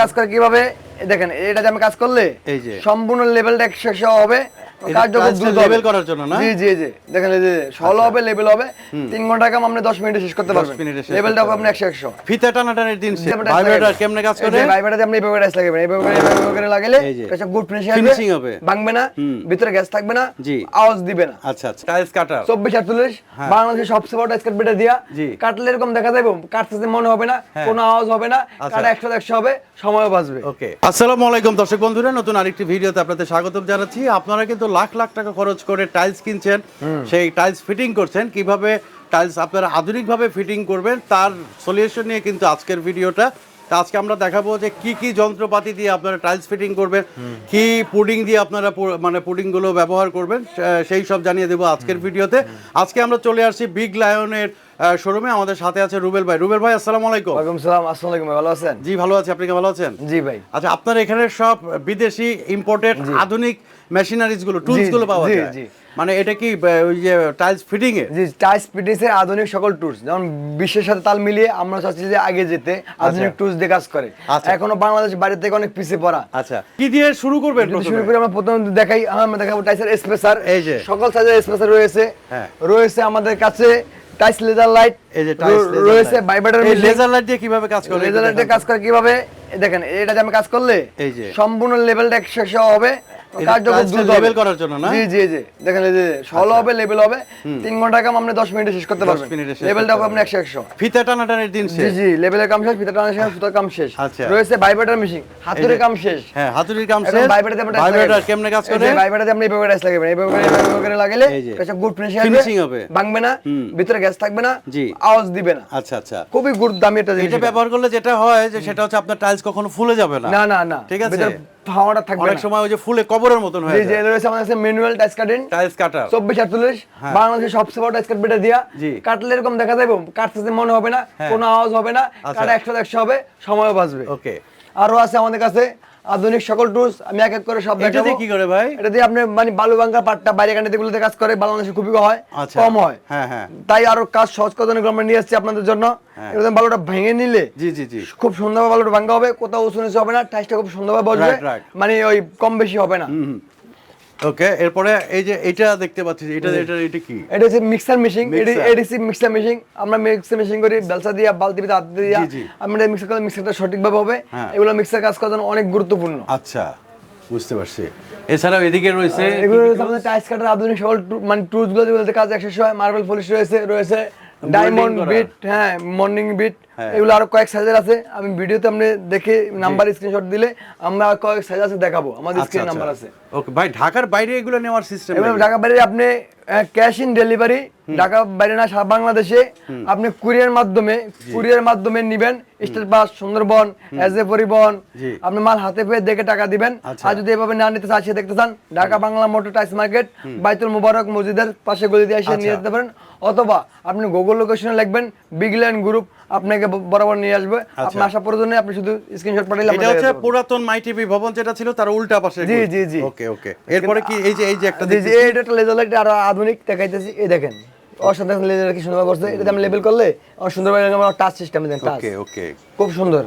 কাজ করে কীভাবে? দেখেন এটা যে আমি কাজ করলে সম্পূর্ণ লেভেলটা শেষ হবে। এটা কার্যকর কাজটা দ্রুত level হবে। করার জন্য না? জি জি জি। দেখেন এই যে সহল হবে লেভেল হবে। তিন ঘণ্টা কাম আপনি দশ মিনিটে শেষ করতে পারবেন। লেভেলটা হবে আপনি একশো একশো। ফিতা টানাটানির দিন শেষ। ভাইব্রেটর কেমনে কাজ করে? যে ভাইব্রেটারে আপনি এইভাবে টাচ লাগাবেন এইভাবে করে লাগালে এই যে। একটা গুড ফিনিশিং হবে। ভাঙবে না ভিতরে গ্যাস থাকবে না আওয়াজ দিবে না। আচ্ছা আচ্ছা। টাইলস কাটার চব্বিশ আটচল্লিশ। বাংলাদেশের সবচেয়ে বড় স্কেট বেটা দিয়া কাটলে এরকম দেখা যাবে কাটতে মনে হবে না হ্যাঁ। কোনো আওয়াজ হবে না আচ্ছা। কাটা একশো একশো হবে সময়ও বাঁচবে। ওকে আসসালামু আলাইকুম দর্শক বন্ধুরা নতুন আরেকটি ভিডিওতে আপনাদের স্বাগতম জানাচ্ছি। আপনারা কিন্তু লাখ লাখ টাকা খরচ করে টাইলস কিনছেন সেই টাইলস ফিটিং করছেন। কীভাবে টাইলস আপনারা আধুনিকভাবে ফিটিং করবেন তার সলিউশন নিয়ে কিন্তু আজকের ভিডিওটা। আজকে আমরা দেখাবো যে কি কি যন্ত্রপাতি দিয়ে আপনারা টাইলস ফিটিং করবেন কি পুডিং দিয়ে আপনারা মানে পুডিংগুলো ব্যবহার করবেন সেই সব জানিয়ে দেবো আজকের ভিডিওতে। আজকে আমরা চলে আসছি বিগ লায়নের শোরুমে আমাদের সাথে আছে রুবেল ভাই। রুবেল ভাই আসসালামু আলাইকুম। ওয়ালাইকুম সালাম আসসালামু আলাইকুম ভালো আছেন? জি ভালো আছি। আপনি কি ভালো আছেন? জি ভাই। আচ্ছা আপনার এখানে সব বিদেশি ইম্পোর্টেড আধুনিক মেশিনারিজগুলো টুলসগুলো পাওয়া যায়। মানে এটা কি ওই যে টাইলস ফিটিং এ? জি টাইস পিটিসের আধুনিক সকল টুলস যেমন বিশ্বের সাথে তাল মিলিয়ে আমরা চাচ্ছি যে আগে যেতে আধুনিক টুলস দিয়ে কাজ করে। আচ্ছা। এখনও বাংলাদেশ বাইরে থেকে অনেক পিছিয়ে পড়া। আচ্ছা। কি দিয়ে শুরু করবেন প্রথমে? শুরু করে আমরা প্রথম দেখাই আমরা দেখাবো টাইসের স্পেসার এই যে। সকল সাইজের স্পেসার রয়েছে। হ্যাঁ। রয়েছে আমাদের কাছে টাইস লেজার লাইট এই যে টাইলস রয়েছে এই লেজার লাইট দিয়ে কীভাবে কাজ করে লেজার লাইটে কাজ করে কীভাবে? দেখেন এটাতে আমি কাজ করলে এই যে। সম্পূর্ণ লেভেলটা একশো হবে। করার জন্য না? আচ্ছা। জি জি জি। দেখেন এই যে হবে লেভেল হবে তিন ঘণ্টা কাম আপনি মিনিটে শেষ করতে পারবেন। লেভেলটা হবে আপনি ফিতা টানাটানির দিন শেষ। জি লেভেলের কাম শেষ ভিতরে টানা শেষ সুতার কাম শেষ। আচ্ছা। রয়েছে ভাইব্রেটার মেশিন হাতুড়ে কাম শেষ। হ্যাঁ হাতুড়ির কাম শেষ। ভাইব্রেটারে আপনি ভাইব্রেটর কেমনে কাজ করে? ভাইব্রেটারে আপনি লাগাবেন লাগালে গুড ফিনিশিং হবে। ভাঙবে না ভিতরে গ্যাস থাকবে না আওয়াজ দিবে না। আচ্ছা আচ্ছা। খুবই গুড দামি জিনিস এটা। ব্যবহার করলে যেটা হয় যে সেটা হচ্ছে আপনার টাইলস কখনো ফুলে যাবে না। না না না। ঠিক আছে? হাওয়াটা থাকবে অনেক সময় ওই যে ফুলে কবরের মতন হয়ে জি যায়। রয়েছে আমাদের কাছে ম্যানুয়াল টাইস কাটিং টাইস কাটার চব্বিশ আটচল্লিশ। হ্যাঁ। বাংলাদেশের সবচেয়ে বড় টাইস কাট বেটা দিয়া। কাটলে এরকম দেখা যাবে কাটতে মনে হবে না হ্যাঁ। কোনো আওয়াজ হবে না। কাটা একশো একশো হবে সময়ও বাঁচবে। ওকে। আরও আছে আমাদের কাছে আধুনিক সকল টুলস আমি এক এক করে সব দেখাবো কি করে ভাই এটা দিয়ে আপনি মানে বালু ভাঙ্গা পাটটা বাইরে কানে গুলোতে কাজ করে বাংলাদেশে খুবই হয় আচ্ছা। কম হয় হ্যাঁ, হ্যাঁ। তাই আরও কাজ সহজ করার জন্য আমরা নিয়ে আসছি আপনাদের জন্য হ্যাঁ। এরকম বালুটা ভেঙে নিলে জি জি জি খুব সুন্দরভাবে বালুটা ভাঙ্গা হবে কোথাও উঁচু নিচু হবে না টাইসটা খুব সুন্দরভাবে বসবে. মানে ওই কম বেশি হবে না ওকে এরপরে এই যে এটা দেখতে পাচ্ছি এটা এটা এটা কি? এটা হচ্ছে mixer machine Mixer. ADC mixer machine আমরা মিক্সার মেশিন করি বেলসা দিয়া বালতি দিয়ে হাত দিয়া। আমরা মিক্সার করলে মিক্সারটা সঠিকভাবে হবে। হ্যাঁ। এগুলো মিক্সার কাজ করার জন্য অনেক গুরুত্বপূর্ণ। আচ্ছা বুঝতে পারছি। এছাড়াও এদিকে রয়েছে এগুলো আমাদের টাইস কাটার আধুনিক সকল মানে টুলসগুলো যেগুলোতে কাজ একশো হয় মার্বেল পলিশ রয়েছে রয়েছে। ডায়মন্ড বিট হ্যাঁ মর্নিং বিট হ্যাঁ। এগুলো আরও কয়েক সাইজের আছে। আমি ভিডিওতে আপনি দেখে নাম্বার স্ক্রিনশট দিলে আমরা কয়েক সাইজ আছে দেখাবো। আমাদের স্ক্রিন নাম্বার আছে। ওকে ভাই ঢাকার বাইরে এগুলো নেওয়ার সিস্টেম ঢাকার বাইরে আপনি ক্যাশ ইন ডেলিভারি ঢাকা বাইরে না সারা বাংলাদেশে আপনি কুরিয়ার মাধ্যমে কুরিয়ার মাধ্যমে নিবেন। State bus Sundarban S A Paribahan আপনি মাল হাতে পেয়ে দেখে টাকা দিবেন। আচ্ছা। আর যদি এভাবে না নিতে চান সে দেখতে চান Dhaka Bangla motor tiles market Baitul Mubarak মসজিদের পাশে গলি দিয়ে এসে আচ্ছা। নিয়ে যেতে পারেন। অথবা আপনি গুগল লোকেশনে লিখবেন বিগল্যান্ড গ্রুপ আপনাকে বরাবর নিয়ে আসবে। আপনি আসা প্রয়োজনে আপনি শুধু স্ক্রিনশট আচ্ছা। এটা হচ্ছে পুরাতন মাই টিভি ভবন যেটা ছিল তার উল্টা পাশে জি, জি, জি। ওকে ওকে। এরপরে কি এই যে এই যে একটা জি জি এটা লেজার লাইট আর আধুনিক দেখাইতেছি। এই দেখেন। অসাধারণ লেজার কি সুন্দর করছে এটা আমি লেবেল করলে আমার সুন্দর touch system then touch okay okay খুব সুন্দর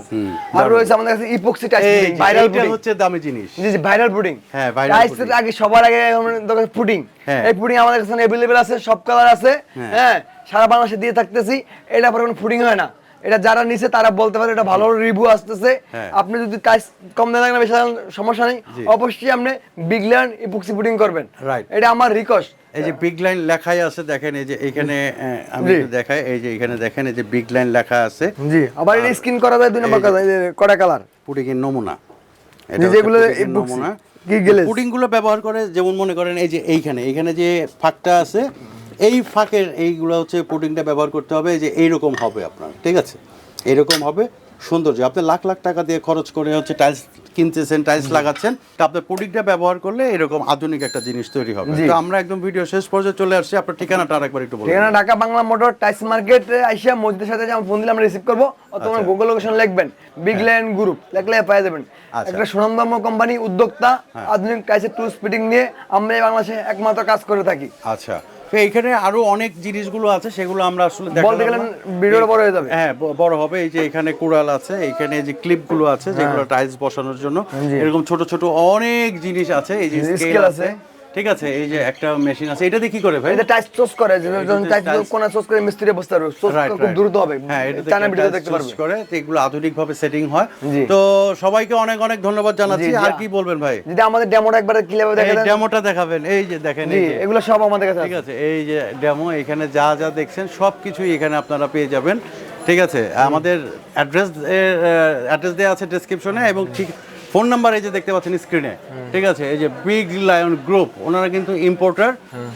আর রয়েছে আমাদের কাছে ইপক্সি টাচ এই ভাইরাল এইটা পুডিং হচ্ছে দামি জিনিস জি জি ভাইরাল পুডিং হ্যাঁ, viral টাইসের pudding। আগে সবার আগে আমাদের দোকানে পুডিং হ্যাঁ। এই পুডিং আমাদের কাছে अवेलेबल আছে সব কালার আছে হ্যাঁ। হ্যাঁ সারা বাংলাদেশে দিয়ে থাকতেছি এটা পরে কোনো পুডিং হয় না এটা যারা নিছে তারা বলতে পারে এটা ভালো রিভিউ আসতেছে। হ্যাঁ। আপনি যদি টাইস কম দামে লাগবে বেশি সমস্যা নেই। অবশ্যই আপনি বিগ ল্যান্ড ইপক্সি পুডিং করবেন। Right. এটা আমার রিকোয়েস্ট এই যে বিগ লাইন লেখাই আছে দেখেন এই যে এখানে আমি। দেখাই এই যে এখানে দেখেন এই যে বিগ লাইন লেখা আছে। জি। আবার এটা স্ক্রিন করা যায় দুই নম্বর কাজ এই যে কড়া কালার পুডিং এর নমুনা। এটা যেগুলো নমুনা? পুডিংগুলো ব্যবহার করে যেমন মনে করেন এই যে এইখানে এখানে যে ফাঁকটা আছে এই ফাঁকের এইগুলো হচ্ছে পুডিংটা ব্যবহার করতে হবে যে এইরকম হবে আপনার ঠিক আছে? এইরকম হবে সৌন্দর্য। আপনি লাখ লাখ টাকা দিয়ে খরচ করে হচ্ছে টাইলস কিনতেছেন টাইলস লাগাচ্ছেন তা আপনার পুডিংটা ব্যবহার করলে এরকম আধুনিক একটা জিনিস তৈরি হবে। তো আমরা একদম ভিডিও শেষ পর্যায়ে চলে আসছি আপনার ঠিকানাটা আরেকবার একটু বলুন। ঠিকানা Dhaka Bangla motor tiles market আইসা মসজিদের সাথে যেমন ফোন দিলে আমরা রিসিভ করব অথবা গুগল লোকেশন লিখবেন বিগ ল্যান্ড গ্রুপ লিখলে পেয়ে যাবেন। আচ্ছা। একটা সুনামধন্য কোম্পানি উদ্যোক্তা আধুনিক টাইসের টুল স্পিডিং নিয়ে আমরা বাংলাদেশে একমাত্র কাজ করে থাকি। আচ্ছা। তো এইখানে আরও অনেক জিনিসগুলো আছে সেগুলো আমরা আসলে বলতে গেলে ভিডিওটা বড় হয়ে যাবে। হ্যাঁ বড় হবে। এই যে এখানে কুড়াল আছে এখানে যে ক্লিপগুলো আছে যেগুলো টাইলস বসানোর জন্য। হ্যাঁ। এরকম ছোট ছোট অনেক জিনিস আছে এই যে স্কেল আছে। ঠিক আছে এই যে একটা মেশিন আছে এটা দিয়ে কি করে ভাই? এটা টাইস চোস করে যখন টাইস কোনা চোস করে মিস্ত্রি বসতে পারবে চোস খুব দ্রুত হবে হ্যাঁ এটা টানা ভিডিও দেখতে পারবে। করে তো এগুলো আধুনিক ভাবে সেটিং হয় তো সবাইকে অনেক অনেক ধন্যবাদ জানাচ্ছি। আর কি বলবেন ভাই? যদি আমাদের ডেমোটা একবার ক্লিয়ার এই ডেমোটা দেখাবেন এই যে দেখেন এই এগুলো সব আমাদের কাছে ঠিক আছে। এই যে ডেমো এখানে যা যা দেখছেন সব কিছুই এখানে আপনারা পেয়ে যাবেন। ঠিক আছে আমাদের অ্যাড্রেস অ্যাড্রেস দেওয়া আছে ডেসক্রিপশনে এবং ঠিক ফোন নাম্বার এই যে দেখতে পাচ্ছেন স্ক্রিনে। ঠিক আছে? এই যে বিগ লায়ন গ্রুপ ওনারা কিন্তু ইম্পোর্টার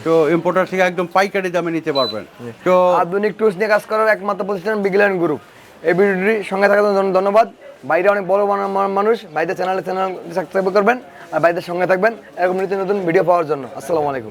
তো ইম্পোর্টার থেকে একদম পাইকারি দামে নিতে পারবেন। তো আধুনিক টুলস নিয়ে কাজ করার একমাত্র প্রতিষ্ঠান বিগ লায়ন গ্রুপ এই ভিডিওটি সঙ্গে থাকার জন্য ধন্যবাদ। বাইরে অনেক বড় বড় মানুষ বাইরে চ্যানেলে চ্যানেল সাবস্ক্রাইব করবেন আর বাইরের সঙ্গে থাকবেন। এরকম নতুন নতুন ভিডিও পাওয়ার জন্য। আসসালামু আলাইকুম।